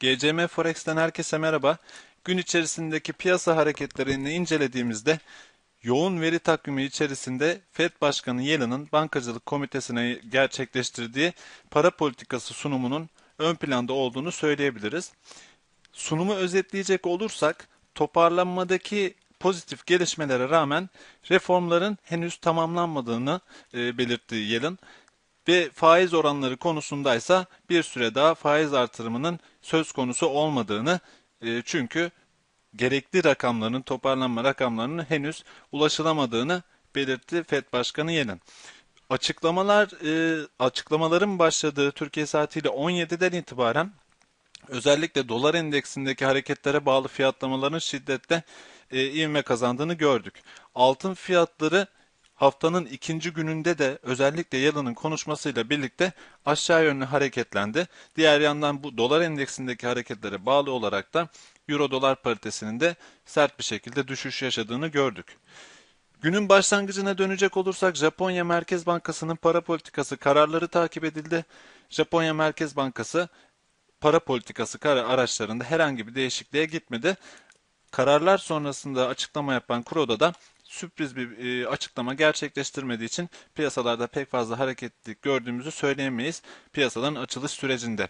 GCM Forex'ten herkese merhaba. Gün içerisindeki piyasa hareketlerini incelediğimizde yoğun veri takvimi içerisinde Fed Başkanı Yellen'ın bankacılık komitesine gerçekleştirdiği para politikası sunumunun ön planda olduğunu söyleyebiliriz. Sunumu özetleyecek olursak toparlanmadaki pozitif gelişmelere rağmen reformların henüz tamamlanmadığını e, belirtti Yellen ve faiz oranları konusundaysa bir süre daha faiz artırımının söz konusu olmadığını e, çünkü gerekli rakamların toparlanma rakamlarının henüz ulaşılamadığını belirtti Fed Başkanı Yellen. Açıklamalar e, açıklamaların başladığı Türkiye saatiyle 17'den itibaren özellikle dolar endeksindeki hareketlere bağlı fiyatlamaların şiddetle e, ivme kazandığını gördük. Altın fiyatları haftanın ikinci gününde de özellikle Yalın'ın konuşmasıyla birlikte aşağı yönlü hareketlendi. Diğer yandan bu dolar endeksindeki hareketlere bağlı olarak da euro dolar paritesinin de sert bir şekilde düşüş yaşadığını gördük. Günün başlangıcına dönecek olursak Japonya Merkez Bankası'nın para politikası kararları takip edildi. Japonya Merkez Bankası para politikası karar araçlarında herhangi bir değişikliğe gitmedi. Kararlar sonrasında açıklama yapan Kuroda da sürpriz bir e, açıklama gerçekleştirmediği için piyasalarda pek fazla hareketlilik gördüğümüzü söyleyemeyiz piyasaların açılış sürecinde.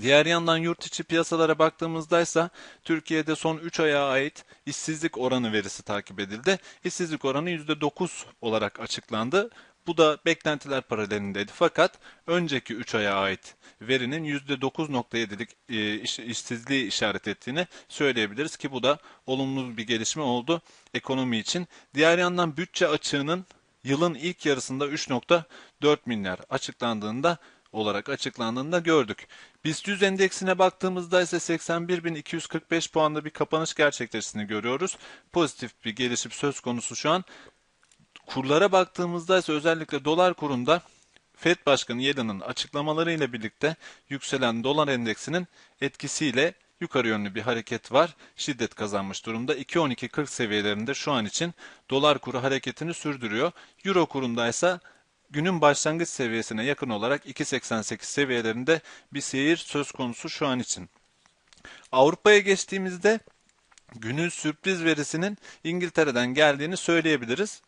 Diğer yandan yurt içi piyasalara baktığımızda ise Türkiye'de son 3 aya ait işsizlik oranı verisi takip edildi. İşsizlik oranı %9 olarak açıklandı. Bu da beklentiler paralelindeydi. Fakat önceki 3 aya ait verinin %9.7'lik e, iş, işsizliği işaret ettiğini söyleyebiliriz ki bu da olumlu bir gelişme oldu ekonomi için. Diğer yandan bütçe açığının yılın ilk yarısında 3.4 milyar açıklandığında olarak açıklandığında gördük. BIST 100 endeksine baktığımızda ise 81.245 puanda bir kapanış gerçekleştiğini görüyoruz. Pozitif bir gelişim söz konusu şu an. Kurlara baktığımızda ise özellikle dolar kurunda Fed Başkanı Yellen'ın açıklamalarıyla birlikte yükselen dolar endeksinin etkisiyle yukarı yönlü bir hareket var. Şiddet kazanmış durumda. 2.12.40 seviyelerinde şu an için dolar kuru hareketini sürdürüyor. Euro kurunda ise günün başlangıç seviyesine yakın olarak 2.88 seviyelerinde bir seyir söz konusu şu an için. Avrupa'ya geçtiğimizde günün sürpriz verisinin İngiltere'den geldiğini söyleyebiliriz.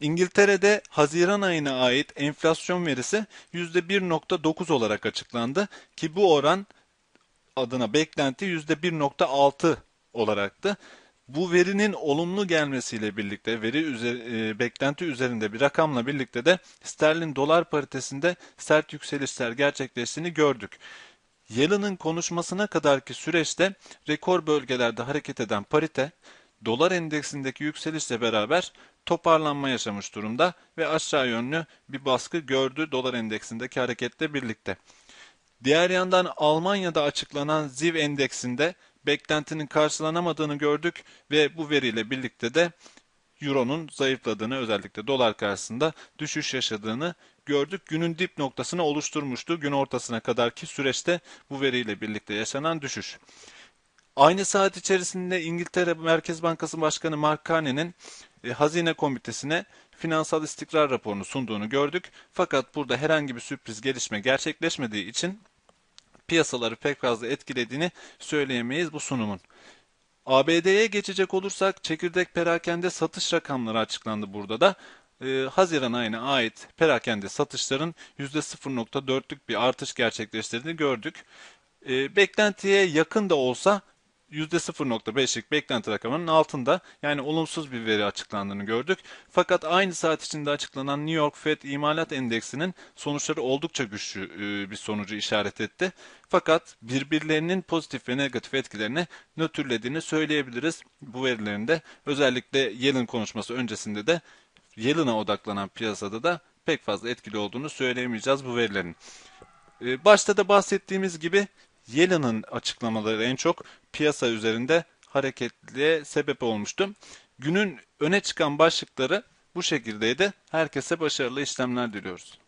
İngiltere'de Haziran ayına ait enflasyon verisi %1.9 olarak açıklandı ki bu oran adına beklenti %1.6 olaraktı. Bu verinin olumlu gelmesiyle birlikte veri üzeri, e, beklenti üzerinde bir rakamla birlikte de sterlin dolar paritesinde sert yükselişler gerçekleştiğini gördük. Yellen'ın konuşmasına kadarki süreçte rekor bölgelerde hareket eden parite dolar endeksindeki yükselişle beraber toparlanma yaşamış durumda ve aşağı yönlü bir baskı gördü dolar endeksindeki hareketle birlikte. Diğer yandan Almanya'da açıklanan ZIV endeksinde beklentinin karşılanamadığını gördük ve bu veriyle birlikte de Euro'nun zayıfladığını özellikle dolar karşısında düşüş yaşadığını gördük. Günün dip noktasını oluşturmuştu. Gün ortasına kadarki süreçte bu veriyle birlikte yaşanan düşüş. Aynı saat içerisinde İngiltere Merkez Bankası Başkanı Mark Carney'nin e, Hazine Komitesi'ne finansal istikrar raporunu sunduğunu gördük. Fakat burada herhangi bir sürpriz gelişme gerçekleşmediği için piyasaları pek fazla etkilediğini söyleyemeyiz bu sunumun. ABD'ye geçecek olursak çekirdek perakende satış rakamları açıklandı burada da. Ee, Haziran ayına ait perakende satışların %0.4'lük bir artış gerçekleştirdiğini gördük. Ee, beklentiye yakın da olsa %0.5'lik beklenti rakamının altında yani olumsuz bir veri açıklandığını gördük. Fakat aynı saat içinde açıklanan New York Fed imalat endeksinin sonuçları oldukça güçlü e, bir sonucu işaret etti. Fakat birbirlerinin pozitif ve negatif etkilerini nötrlediğini söyleyebiliriz bu verilerinde. Özellikle Yellen konuşması öncesinde de Yellen'a odaklanan piyasada da pek fazla etkili olduğunu söyleyemeyeceğiz bu verilerin. E, başta da bahsettiğimiz gibi Yellen'ın açıklamaları en çok piyasa üzerinde hareketliğe sebep olmuştu. Günün öne çıkan başlıkları bu şekildeydi. Herkese başarılı işlemler diliyoruz.